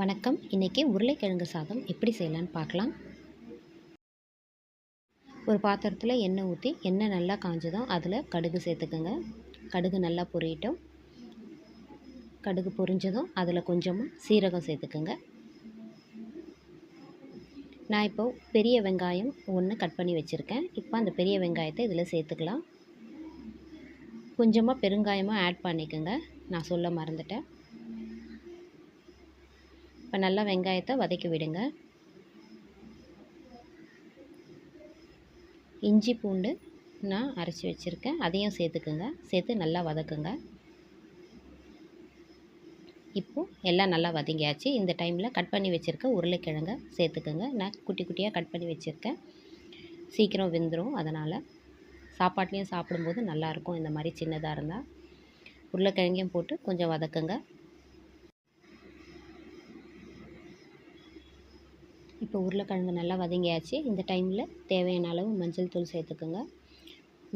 வணக்கம். இன்றைக்கி உருளைக்கிழங்கு சாதம் எப்படி செய்யலான்னு பார்க்கலாம். ஒரு பாத்திரத்தில் எண்ணெய் ஊற்றி எண்ணெய் நல்லா காஞ்சதும் அதில் கடுகு சேர்த்துக்கோங்க. கடுகு நல்லா பொரியட்டும். கடுகு பொரிஞ்சதும் அதில் கொஞ்சமாக சீரகம் சேர்த்துக்கோங்க. நான் இப்போது பெரிய வெங்காயம் ஒன்று கட் பண்ணி வச்சுருக்கேன். இப்போ அந்த பெரிய வெங்காயத்தை இதில் சேர்த்துக்கலாம். கொஞ்சமாக பெருங்காயமாக ஆட் பண்ணிக்கோங்க. நான் சொல்ல மறந்துட்டேன். இப்போ நல்லா வெங்காயத்தை வதக்கி விடுங்க. இஞ்சி பூண்டு நான் அரைச்சி வச்சுருக்கேன். அதையும் சேர்த்துக்குங்க. சேர்த்து நல்லா வதக்குங்க. இப்போது எல்லாம் நல்லா வதங்கியாச்சு. இந்த டைமில் கட் பண்ணி வச்சுருக்க உருளைக்கிழங்க சேர்த்துக்குங்க. நான் குட்டி குட்டியாக கட் பண்ணி வச்சுருக்கேன். சீக்கிரம் வெந்துடும் அதனால் சாப்பாட்லேயும் சாப்பிடும்போது நல்லாயிருக்கும் இந்த மாதிரி சின்னதாக இருந்தால் உருளைக்கிழங்கையும் போட்டு கொஞ்சம் வதக்குங்க. இப்போ உருளைக்கிழங்கு நல்லா வதங்கியாச்சு. இந்த டைமில் தேவையான அளவு மஞ்சள் தூள் சேர்த்துக்குங்க.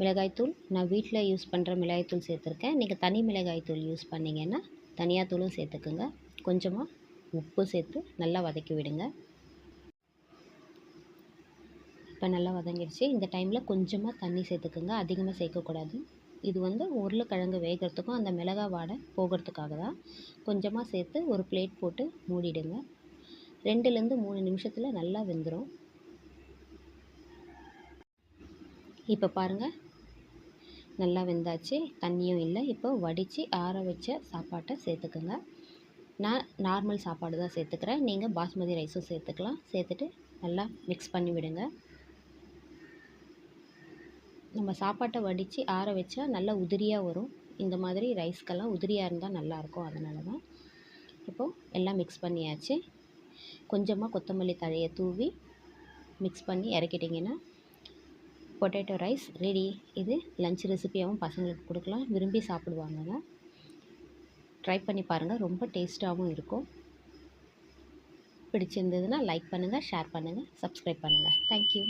மிளகாய்த்தூள் நான் வீட்டில் யூஸ் பண்ணுற மிளகாய்த்தூள் சேர்த்துருக்கேன். நீங்கள் தனி மிளகாய்த்தூள் யூஸ் பண்ணிங்கன்னா தனியாக தூளும் சேர்த்துக்குங்க. கொஞ்சமாக உப்பு சேர்த்து நல்லா வதக்கி விடுங்க. இப்போ நல்லா வதங்கிடுச்சு. இந்த டைமில் கொஞ்சமாக தண்ணி சேர்த்துக்குங்க. அதிகமாக சேர்க்கக்கூடாது. இது வந்து உருளைக்கிழங்கு வேகிறதுக்கும் அந்த மிளகாய் வாடை போகிறதுக்காக தான் கொஞ்சமாக சேர்த்து ஒரு பிளேட் போட்டு மூடிடுங்க. ரெண்டுலேருந்து மூணு நிமிஷத்தில் நல்லா வெந்துடும் இப்போ பாருங்கள் நல்லா வெந்தாச்சு. தண்ணியும் இல்லை. இப்போ வடித்து ஆற வச்ச சாப்பாட்டை சேர்த்துக்குங்க. நான் நார்மல் சாப்பாடு தான் சேர்த்துக்கிறேன். நீங்கள் பாஸ்மதி ரைஸும் சேர்த்துக்கலாம். சேர்த்துட்டு நல்லா மிக்ஸ் பண்ணி விடுங்க. நம்ம சாப்பாட்டை வடித்து ஆற வச்சா நல்லா உதிரியாக வரும். இந்த மாதிரி ரைஸ்க்கெல்லாம் உதிரியாக இருந்தால் நல்லாயிருக்கும் அதனால தான் இப்போது எல்லாம் மிக்ஸ் பண்ணியாச்சு. கொஞ்சமாக கொத்தமல்லி தழையை தூவி மிக்ஸ் பண்ணி இறக்கிட்டிங்கன்னா பொட்டேட்டோ ரைஸ் ரெடி இது லஞ்ச் ரெசிபியாகவும் பசங்களுக்கு கொடுக்கலாம். விரும்பி சாப்பிடுவாங்க ட்ரை பண்ணி பாருங்கள் ரொம்ப டேஸ்ட்டாகவும் இருக்கும். பிடிச்சிருந்ததுன்னா லைக் பண்ணுங்கள் ஷேர் பண்ணுங்கள் சப்ஸ்கிரைப் பண்ணுங்கள் தேங்க்யூ